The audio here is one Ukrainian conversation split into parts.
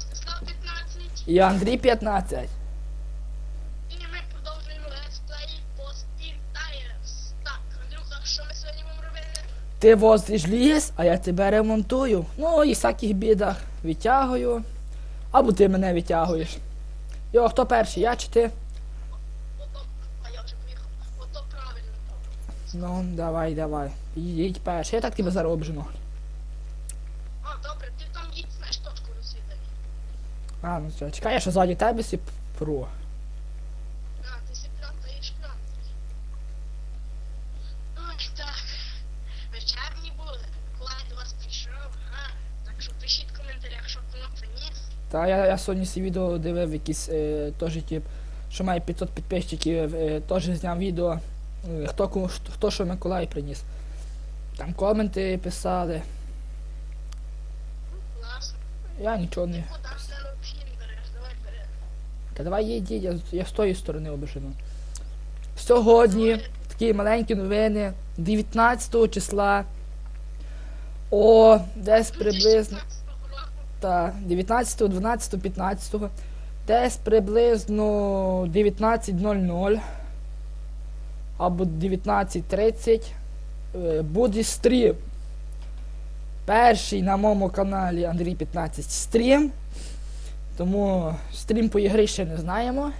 Ростислав 15. І Андрій 15. І ми продовжуємо летсплей по Steam Tires. Так, Андрюха, що ми сьогодні будемо робити? Ти возиш ліс, а я тебе ремонтую. Ну і всяких бідах відтягую. Або ти мене відтягуєш. Йо, хто перший? Я чи ти? Ото, а я вже поїхав. Ото правильно. Ну, давай, давай. Їдь перший. Я так тебе зараз обжену. А, добре, ти там їдь, знаєш точку розвідати. А, ну все, чекай, я ще ззаді тебе сі пру. А, ти сіплянта і шплянта. Ой, так. Вечерні буде. Миколай до вас прийшов, а? Так що пишіть в коментарях, що воно приніс. Та я, я сьогодні ці відео дивив якісь е, теж тип, що має 500 підписчиків, е, теж зняв відео, е, хто, кому- хто, хто що Миколай приніс. Там коменти писали. Класно. Я нічого не. Куди все необхідно береш? Давай бери. Та давай їдь, їдь, я, я з тої сторони обижену. Сьогодні такі маленькі новини. 19 числа. О, десь приблизно. 2016. Та 19, 12, 15, десь приблизно 19.00 або 19.30 е, буде стрім. Перший на моєму каналі Андрій 15 стрім. Тому стрім по ігри ще не знаємо.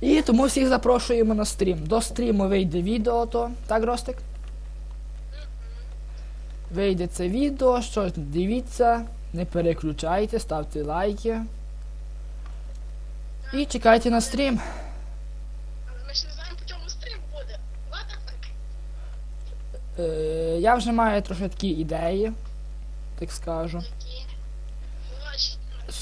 І тому всіх запрошуємо на стрім. До стріму вийде відео то. Так, Ростик? Вийде це відео, що ж, дивіться, не переключайте, ставте лайки. І чекайте на стрім. Але ми ще не знаємо, по чому стрім буде. Е, я вже маю трохи такі ідеї, так скажу.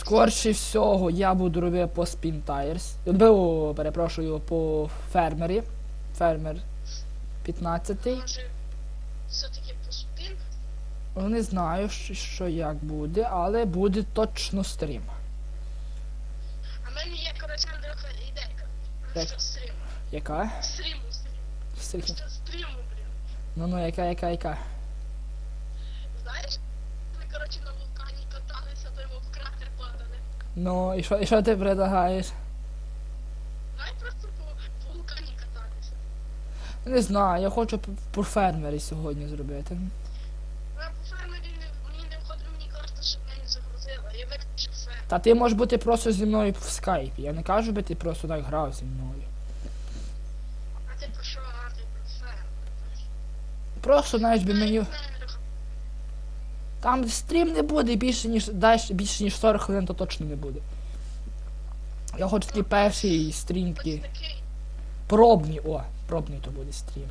Скорше всього я буду робити по Spin Tires. Бо, перепрошую, по фермері. Фермер 15. Може, все-таки по спін? Ну, Не знаю, що, що як буде, але буде точно стрім. А в мене є, коротше, Андрюха, ідейка. Так. Що стріму? Яка? Стріму, стріму. Стрім. Що стріму, блін. Ну ну, яка, яка, яка? Знаєш, ми, коротше, на вулкані каталися, то йому в кратер падали. Ну, і що, і що ти предлагаєш? Давай просто по, по вулкані кататися. Не знаю, я хочу по фермері сьогодні зробити. А по фермері мені не входить, мені карта, щоб мене загрузила. Я виключив все. Та ти можеш бути просто зі мною в скайпі. Я не кажу, би ти просто так грав зі мною. А ти про що, а ти про фермер? Просто, знаєш, би мені. Там стрім не буде більше, ніж дальше, більше ніж 40 хвилин, то точно не буде. Я хочу такий перший стрім Ось такий. такий. О, пробний то буде стрім.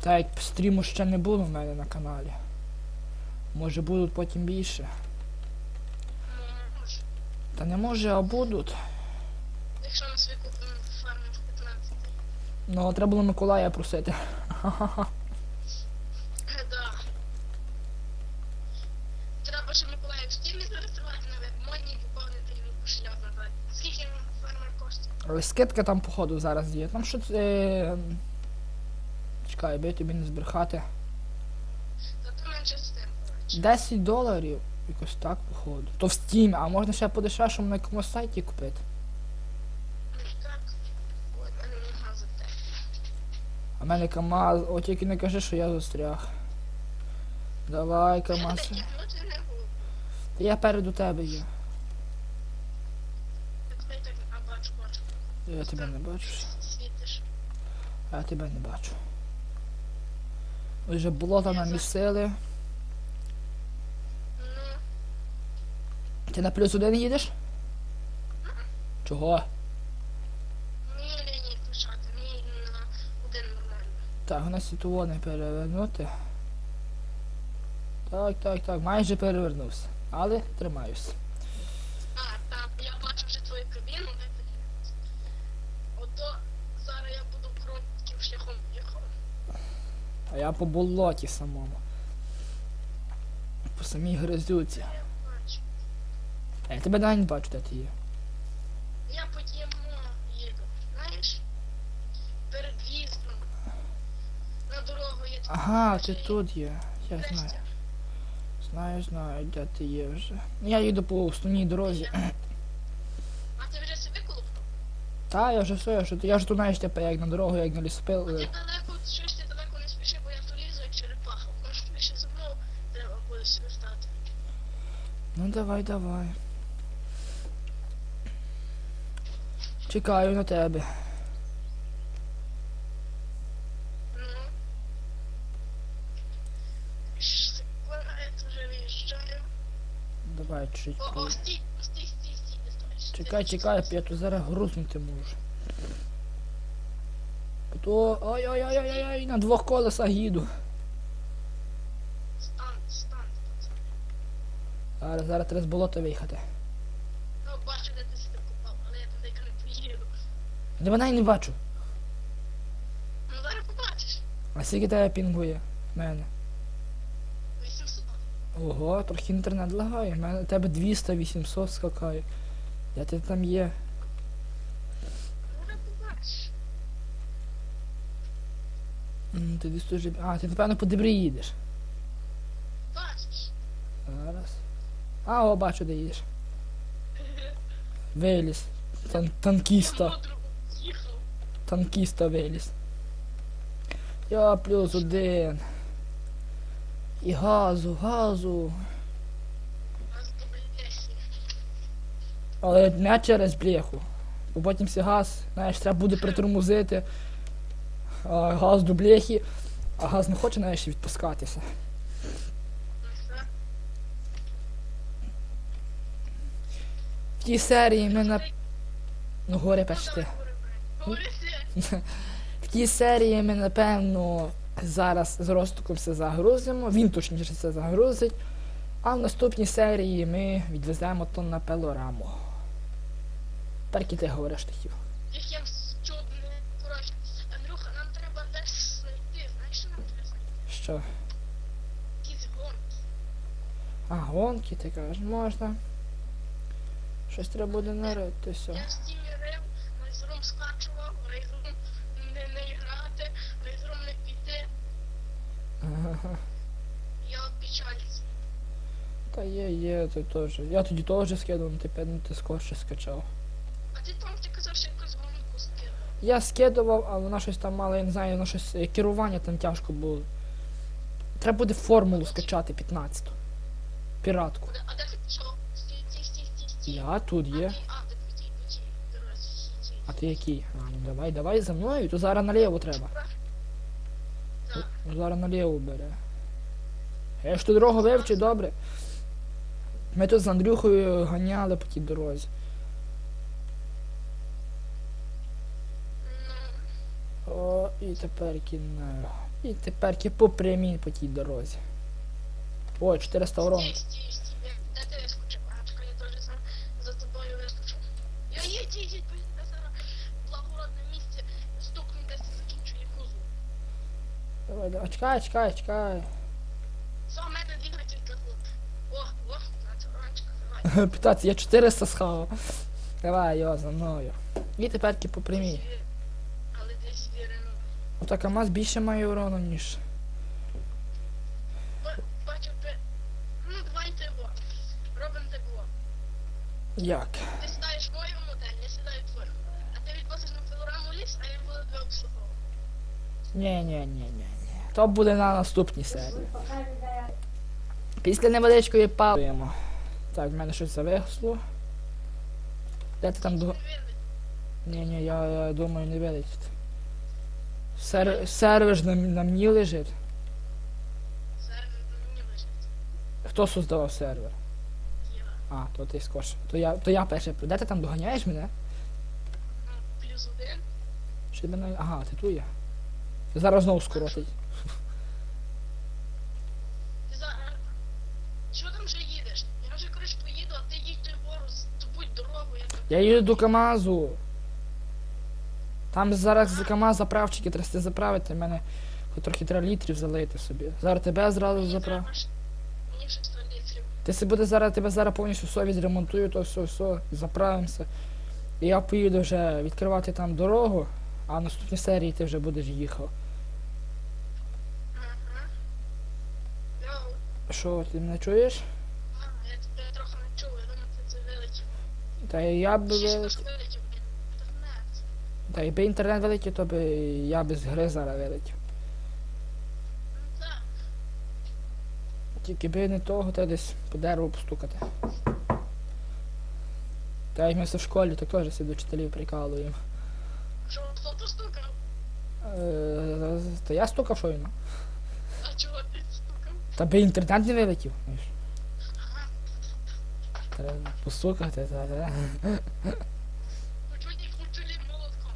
Так як стріму ще не було в мене на каналі. Може будуть потім більше. Та не може, а будуть. Якщо нас викупимо в 15. Ну, треба було Миколая просити. Е, Да. Треба, щоб Миколаїв в стімі зареєструвати на модні поповнити йому кошельок надати. Скільки фермер коштує? Але скидка там, походу, зараз є. Там що це. Чекай, би тобі не збрехати. Зато менше з тим. 10 доларів. Якось так, походу. То в Steam, а можна ще по дешевшому на якомусь сайті купити. А мене КамАЗ, о тільки не кажи, що я застряг. Давай, КамАЗ. Та я переду тебе є. Так ти так, а бачу, бачу. Я тебе не бачу. Світиш. А я тебе не бачу. Ось Вже болота намісили. Ну, Ти на плюс один їдеш? Чого? мені лінії включати, мені на один нормально. Так, у нас світово не перевернути. Так, так, так, майже перевернувся. Але тримаюся. А, там, я бачу вже твою кабіну, де ти. Ото зараз я буду коротким шляхом їхав. А я по болоті самому. По самій бачу. А я тебе навіть не бачу, де ти є. Я потім їду. Знаєш? Перед в'їздом. На дорогу я Ага, ти тут є. Я знаю. Знаю, знаю, де ти є вже. Ну, Я їду по основній дорозі. А ти вже себе колупнув? Та, я вже все, я вже, я ж тут знаєш тепер як на дорогу, як на лісопил. А ти далеко, щось ти далеко не спіши, бо я то лізу, як черепаха. Може більше за мною треба буде сюди стати. Ну давай, давай. Чекаю на тебе. Ну. Давай, чуть. О, о, стій, стій, стій, стій, не. Чекай, чекай, я тут зараз грузнути можу. То. Ой-ой-ой-ой-ой, на двох колесах їду. Зараз, зараз треба з болота виїхати. Ну, бачу, де ти себе купав, але я туди не поїду. Де вона й не бачу. Ну, зараз побачиш. А скільки тебе пінгує? В мене. 800. Ого, трохи інтернет лагає. В мене тебе 200-800 скакає. Де ти там є? Зараз побачиш. М, Ти десь дуже. А, ти напевно по дебрі їдеш. Бачиш. Зараз. А, о, бачу, де їдеш. Виліз. Тан танкіста. Танкіста виліз. Я плюс один. І газу, газу. Але не через бляху. Бо потім все газ, знаєш, треба буде притормозити. А газ до бляхи, а газ не хоче, знаєш, відпускатися. Ну, все. В тій серії ми на. Ну, горе. Говори. В тій серії ми, напевно, зараз з Ростоком все загрузимо. Він точніше це загрузить. А в наступній серії ми відвеземо то на пелораму. Перки ти говориш тихів. Коротше, Андрюха, нам треба десь знайти. Знаєш, що нам треба знайти? Що? Якісь гонки. А, гонки, ти кажеш, можна. Щось треба буде наритися. Я в стімі рив, лайзрум скачував, лайзрум не, не грати, лайзрум не піти. Ага. Я печальці. Та є, є, ти теж. Я тоді теж скидав, ну ти певно ти скорше скачав. А ти там ти казав, що якусь гонку скидав. Я скидував, а вона щось там мала, я не знаю, воно щось е, керування там тяжко було. Треба буде формулу скачати 15. Піратку. А де- А де ти пішов? Стій, стій, стій, стій, стій. Я тут є. а, ти який? А, ну давай, давай за мною, то зараз наліво треба. Ну, Зараз наліво бере. Я ж ту дорогу вивчив, добре. Ми тут з Андрюхою ганяли по тій дорозі. О, і тепер кінаю. І тепер по прямій по тій дорозі. О, 400 урон. стій, стій, стій. Я- Де ти вискочив? А, чекай, я теж сам за тобою вискочив. Я їдь, їдь, їдь, бо я зараз благородне місце стукну десь і закінчу якузу. Давай, давай, чекай, чекай. За мене двигатель тут. О, о, на давай. 15, я 400 схавав. Давай, йо, за мною. І тепер по прямій. Десь вір- Але десь вірено. Ота КамАЗ більше має урону, ніж. Бачив ти. Ну, давай tego. Робимо tego. Як? Ти сідаєш мою модель, я сідаю твою. А ти відвозиш на пилораму ліс, а я буду тебе обслуговувати. Ні, ні, ні, ні. То буде на наступній серії. Після невеличкої паузуємо. Так, в мене щось зависло. Де ти там до. Ні, ні, я, я думаю, не вилетить. Сер... Сервер ж на, на мені лежить. Зараз на мені лежить. Хто создавав сервер? Єва. А, то ти скорше. То я, то я перший. Де ти там доганяєш мене? Плюс один. Чи мене. Ага, ти тут є. Зараз знову скоротить. Ти зараз. Що там вже їдеш? Я вже коротше поїду, а ти їдь той вгору, здобудь дорогу, я. Я їду до КАМАЗу. Там зараз з КАМАЗ заправчики треба заправити, в мене хоч трохи треба літрів залити собі. Зараз тебе зразу Мені заправ. треба ж- Мені 600 літрів. Ти си буде зараз тебе зараз повністю все відремонтую, то все, все, заправимося. І я поїду вже відкривати там дорогу, а в наступній серії ти вже будеш їхав. Ага. Йоу. Що, ти мене чуєш? А, я тебе трохи не чув, я думаю, ти це вилетів. Та я б вилетів. Та якби інтернет вилетів, то би я без гри зараз вилетів. Ну так. Тільки би не того, то десь по дереву постукати. Та як ми все в школі, то теж всі до вчителів прикалуємо. Що, хто постукав? Е, Та я стукав ти стукав? Та би інтернет не вилетів. Треба постукати, та, молотком.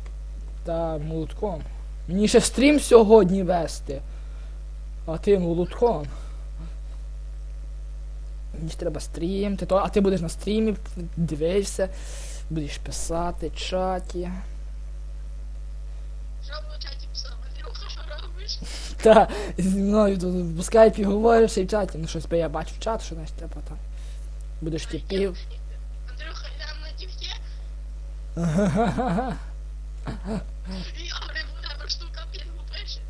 Та молотком. Мені ще стрім сьогодні вести. А ти молотком. Мені ж треба стрім, ти то, а ти будеш на стрімі, дивишся, будеш писати, чаті. Що в чаті писав? Андрюха, що робиш? Та зі мною тут в скайпі говориш і в чаті. Ну щось би я бачу чат, що значить треба там. Будеш тіпів. Андрюха, йдемо на дівки. І Аври в тебе штука пінгу пише.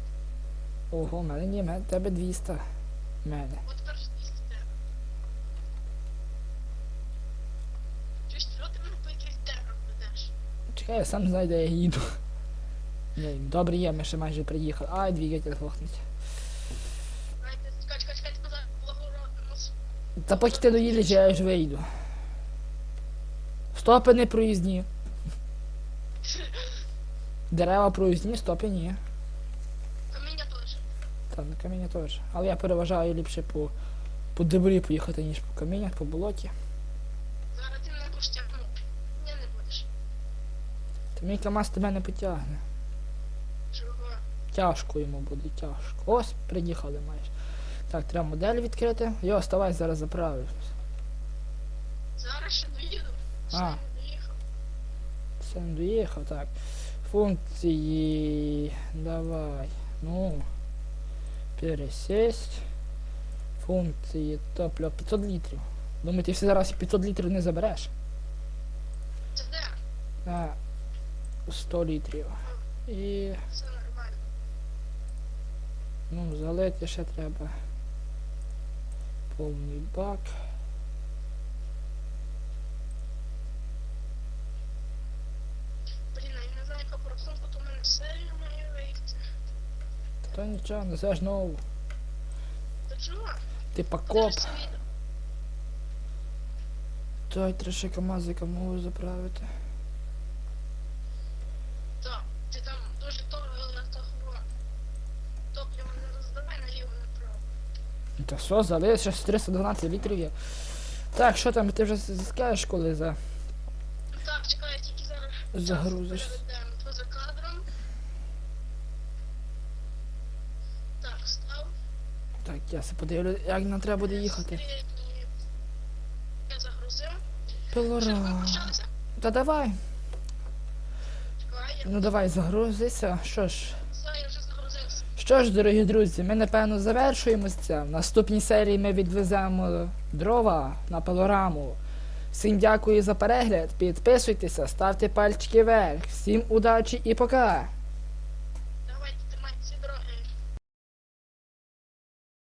Ого, в мене ні, в мене тебе 200. В мене. От тепер 200 тебе. Чи ти якийсь ведеш? Чекай, я сам де я їду. Добре є, ми ще майже приїхали. Ай, двигатель глохнуть. Та поки ти доїдеш, я ж вийду. Стопи не проїзні. Дерева проїзні, стопи ні. Каміння теж. Та на каміння теж. Але я переважаю ліпше по, по дебрі поїхати, ніж по каміннях, по болоті. Зараз ти мене будеш тягнути. Ні, не будеш. Та мій КамАЗ тебе не потягне. Тяжко йому буде, тяжко. Ось, приїхали майже. Так, треба модель відкрити. Йо, вставай, зараз заправлю. Зараз ще доїду. А. не доїхав. Все, не доїхав, так. Функції. Давай. Ну. Пересесть. Функції топлива 500 літрів. Думаю, ти всі зараз 500 літрів не забереш. Це де? А, 100 літрів. І. Все нормально. Ну, залити ще треба. Повний бак. Блін, я не знаю, яка просунка, то мене серія має вийти. Та нічого, не це ж нову. Та чого? Типа коп. Той треба ще КамАЗика можу заправити. Так, ти там дуже то того. Топливо не роздавай наліво направо. Ну, Та що, залив, ще 312 літрів є. Так, що там, ти вже скажеш, коли за. Так, чекай, я тільки зараз Загрузиш. кадром. Так, став. Так, я се подивлю, як нам треба буде їхати. Я загрузив. Пилора. Та давай. Чекай, я Ну давай, загрузися. Що ж. все, я вже загрузився. Що ж, дорогі друзі, ми напевно завершуємося. В наступній серії ми відвеземо дрова на пилораму. Всім дякую за перегляд. Підписуйтеся, ставте пальчики вверх. Всім удачі і пока!